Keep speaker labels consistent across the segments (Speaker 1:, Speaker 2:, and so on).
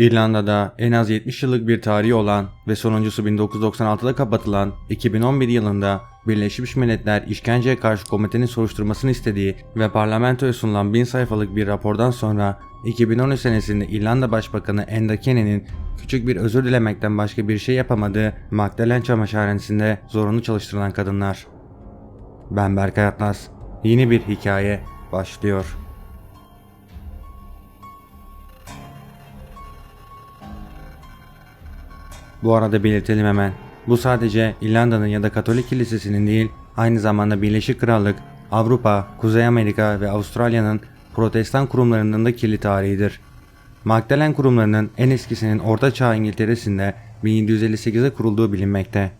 Speaker 1: İrlanda'da en az 70 yıllık bir tarihi olan ve sonuncusu 1996'da kapatılan 2011 yılında Birleşmiş Milletler İşkenceye Karşı Komitenin soruşturmasını istediği ve parlamentoya sunulan 1000 sayfalık bir rapordan sonra 2013 senesinde İrlanda Başbakanı Enda Kenny'nin küçük bir özür dilemekten başka bir şey yapamadığı Magdalen çamaşırhanesinde zorunlu çalıştırılan kadınlar. Ben Berkay Atlas. Yeni bir hikaye başlıyor. Bu arada belirtelim hemen. Bu sadece İrlanda'nın ya da Katolik Kilisesi'nin değil, aynı zamanda Birleşik Krallık, Avrupa, Kuzey Amerika ve Avustralya'nın protestan kurumlarının da kirli tarihidir. Magdalen kurumlarının en eskisinin Orta Çağ İngiltere'sinde 1758'de kurulduğu bilinmekte.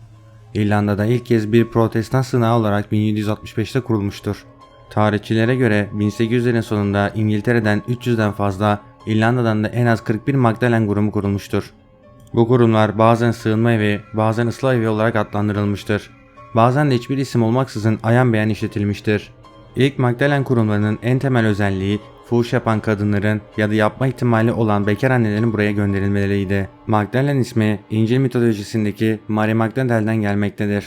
Speaker 1: İrlanda'da ilk kez bir protestan sığınağı olarak 1765'te kurulmuştur. Tarihçilere göre 1800'lerin sonunda İngiltere'den 300'den fazla, İrlanda'dan da en az 41 Magdalen grubu kurulmuştur. Bu kurumlar bazen sığınma evi, bazen ıslah evi olarak adlandırılmıştır. Bazen de hiçbir isim olmaksızın ayan beyan işletilmiştir. İlk Magdalen kurumlarının en temel özelliği fuhuş yapan kadınların ya da yapma ihtimali olan bekar annelerin buraya gönderilmeleriydi. Magdalen ismi İncil mitolojisindeki Mary Magdalene'den gelmektedir.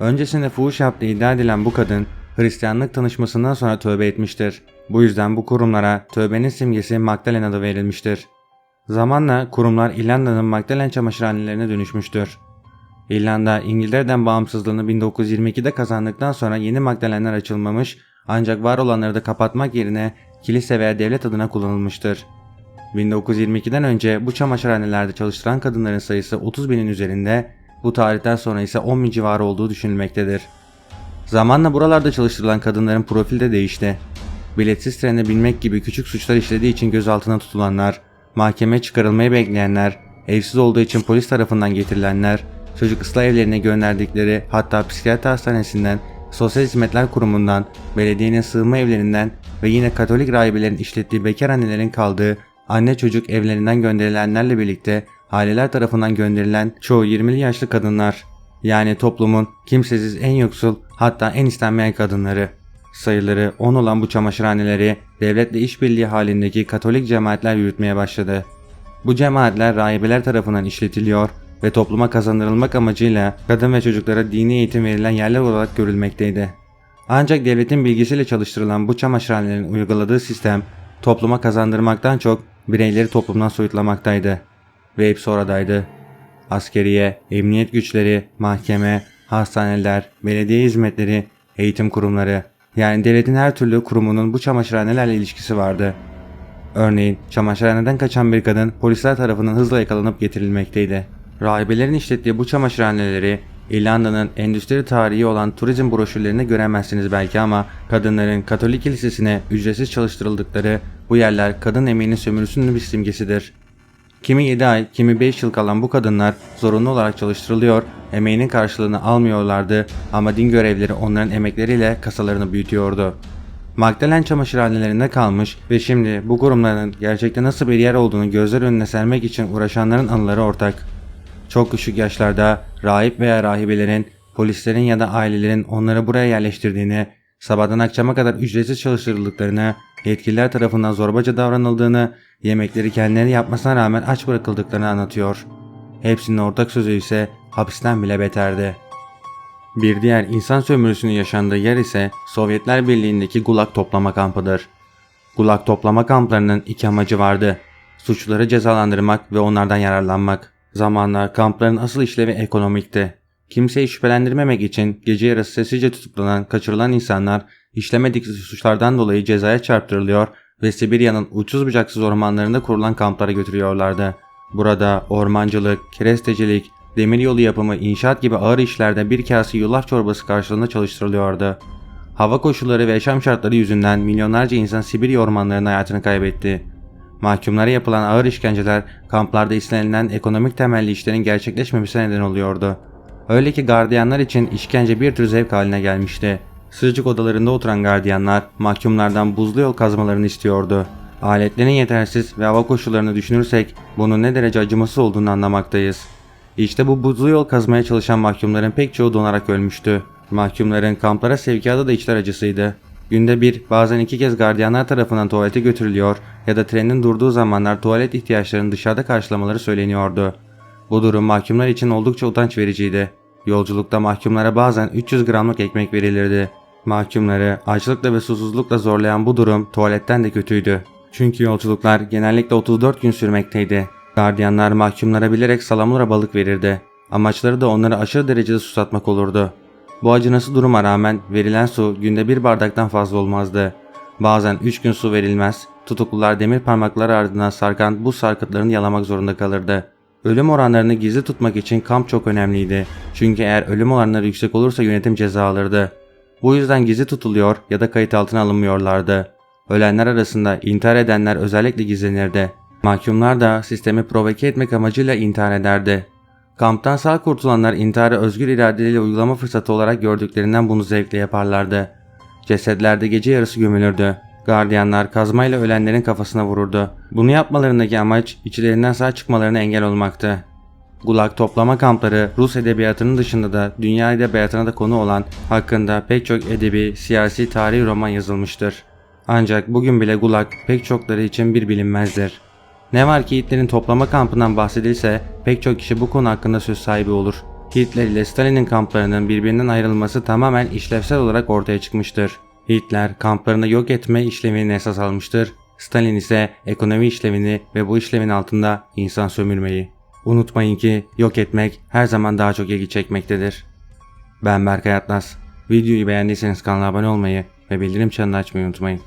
Speaker 1: Öncesinde fuhuş yaptığı iddia edilen bu kadın Hristiyanlık tanışmasından sonra tövbe etmiştir. Bu yüzden bu kurumlara tövbenin simgesi Magdalene adı verilmiştir. Zamanla kurumlar İrlanda'nın Magdalen çamaşırhanelerine dönüşmüştür. İrlanda, İngiltere'den bağımsızlığını 1922'de kazandıktan sonra yeni Magdalenler açılmamış ancak var olanları da kapatmak yerine kilise veya devlet adına kullanılmıştır. 1922'den önce bu çamaşırhanelerde çalıştıran kadınların sayısı 30 binin üzerinde, bu tarihten sonra ise 10 bin civarı olduğu düşünülmektedir. Zamanla buralarda çalıştırılan kadınların profili de değişti. Biletsiz trene binmek gibi küçük suçlar işlediği için gözaltına tutulanlar, mahkemeye çıkarılmayı bekleyenler, evsiz olduğu için polis tarafından getirilenler, çocuk ıslah evlerine gönderdikleri hatta psikiyatri hastanesinden, sosyal hizmetler kurumundan, belediyenin sığınma evlerinden ve yine Katolik rahibelerin işlettiği bekar annelerin kaldığı anne çocuk evlerinden gönderilenlerle birlikte aileler tarafından gönderilen çoğu 20'li yaşlı kadınlar. Yani toplumun kimsesiz en yoksul hatta en istenmeyen kadınları. Sayıları 10 olan bu çamaşırhaneleri devletle işbirliği halindeki Katolik cemaatler yürütmeye başladı. Bu cemaatler rahibeler tarafından işletiliyor ve topluma kazandırılmak amacıyla kadın ve çocuklara dini eğitim verilen yerler olarak görülmekteydi. Ancak devletin bilgisiyle çalıştırılan bu çamaşırhanelerin uyguladığı sistem topluma kazandırmaktan çok bireyleri toplumdan soyutlamaktaydı. Ve hepsi oradaydı. Askeriye, emniyet güçleri, mahkeme, hastaneler, belediye hizmetleri, eğitim kurumları, yani devletin her türlü kurumunun bu çamaşırhanelerle ilişkisi vardı. Örneğin çamaşırhaneden kaçan bir kadın polisler tarafından hızla yakalanıp getirilmekteydi. Rahibelerin işlettiği bu çamaşırhaneleri İrlanda'nın endüstri tarihi olan turizm broşürlerinde göremezsiniz belki ama kadınların Katolik kilisesine ücretsiz çalıştırıldıkları bu yerler kadın emeğinin sömürüsünün bir simgesidir. Kimi 7 ay, kimi 5 yıl kalan bu kadınlar zorunlu olarak çalıştırılıyor, emeğinin karşılığını almıyorlardı ama din görevleri onların emekleriyle kasalarını büyütüyordu. Magdalen çamaşırhanelerinde kalmış ve şimdi bu kurumların gerçekte nasıl bir yer olduğunu gözler önüne sermek için uğraşanların anıları ortak. Çok küçük yaşlarda rahip veya rahibelerin, polislerin ya da ailelerin onları buraya yerleştirdiğini, sabahtan akşama kadar ücretsiz çalıştırıldıklarını, yetkililer tarafından zorbaca davranıldığını, yemekleri kendileri yapmasına rağmen aç bırakıldıklarını anlatıyor. Hepsinin ortak sözü ise hapisten bile beterdi. Bir diğer insan sömürüsünün yaşandığı yer ise Sovyetler Birliği'ndeki Gulag toplama kampıdır. Gulag toplama kamplarının iki amacı vardı. Suçluları cezalandırmak ve onlardan yararlanmak. Zamanla kampların asıl işlevi ekonomikti. Kimseyi şüphelendirmemek için gece yarısı sessizce tutuklanan, kaçırılan insanlar işlemedikleri suçlardan dolayı cezaya çarptırılıyor ve Sibirya'nın uçsuz bucaksız ormanlarında kurulan kamplara götürüyorlardı. Burada ormancılık, kerestecilik, demiryolu yapımı, inşaat gibi ağır işlerde bir kase yulaf çorbası karşılığında çalıştırılıyordu. Hava koşulları ve yaşam şartları yüzünden milyonlarca insan Sibirya ormanlarında hayatını kaybetti. Mahkumlara yapılan ağır işkenceler kamplarda istenilen ekonomik temelli işlerin gerçekleşmemesine neden oluyordu. Öyle ki gardiyanlar için işkence bir tür zevk haline gelmişti. Sığcık odalarında oturan gardiyanlar mahkumlardan buzlu yol kazmalarını istiyordu. Aletlerin yetersiz ve hava koşullarını düşünürsek bunun ne derece acımasız olduğunu anlamaktayız. İşte bu buzlu yol kazmaya çalışan mahkumların pek çoğu donarak ölmüştü. Mahkumların kamplara sevkiyatı da içler acısıydı. Günde bir bazen iki kez gardiyanlar tarafından tuvalete götürülüyor ya da trenin durduğu zamanlar tuvalet ihtiyaçlarını dışarıda karşılamaları söyleniyordu. Bu durum mahkumlar için oldukça utanç vericiydi. Yolculukta mahkumlara bazen 300 gramlık ekmek verilirdi. Mahkumları açlıkla ve susuzlukla zorlayan bu durum tuvaletten de kötüydü. Çünkü yolculuklar genellikle 34 gün sürmekteydi. Gardiyanlar mahkumlara bilerek salamura balık verirdi. Amaçları da onları aşırı derecede susatmak olurdu. Bu acınası duruma rağmen verilen su günde bir bardaktan fazla olmazdı. Bazen 3 gün su verilmez, tutuklular demir parmakları ardından sarkan bu sarkıtlarını yalamak zorunda kalırdı. Ölüm oranlarını gizli tutmak için kamp çok önemliydi. Çünkü eğer ölüm oranları yüksek olursa yönetim ceza alırdı. Bu yüzden gizli tutuluyor ya da kayıt altına alınmıyorlardı. Ölenler arasında intihar edenler özellikle gizlenirdi. Mahkumlar da sistemi provoke etmek amacıyla intihar ederdi. Kamptan sağ kurtulanlar intiharı özgür iradeleriyle uygulama fırsatı olarak gördüklerinden bunu zevkle yaparlardı. Cesetler de gece yarısı gömülürdü. Gardiyanlar kazmayla ölenlerin kafasına vururdu. Bunu yapmalarındaki amaç içlerinden sağ çıkmalarına engel olmaktı. Gulag toplama kampları Rus edebiyatının dışında da dünya edebiyatına da konu olan hakkında pek çok edebi, siyasi, tarihi roman yazılmıştır. Ancak bugün bile Gulag pek çokları için bir bilinmezdir. Ne var ki Hitler'in toplama kampından bahsedilse pek çok kişi bu konu hakkında söz sahibi olur. Hitler ile Stalin'in kamplarının birbirinden ayrılması tamamen işlevsel olarak ortaya çıkmıştır. Hitler kamplarını yok etme işlevini esas almıştır. Stalin ise ekonomi işlevini ve bu işlevin altında insan sömürmeyi. Unutmayın ki yok etmek her zaman daha çok ilgi çekmektedir. Ben Berkay Atlas. Videoyu beğendiyseniz kanala abone olmayı ve bildirim çanını açmayı unutmayın.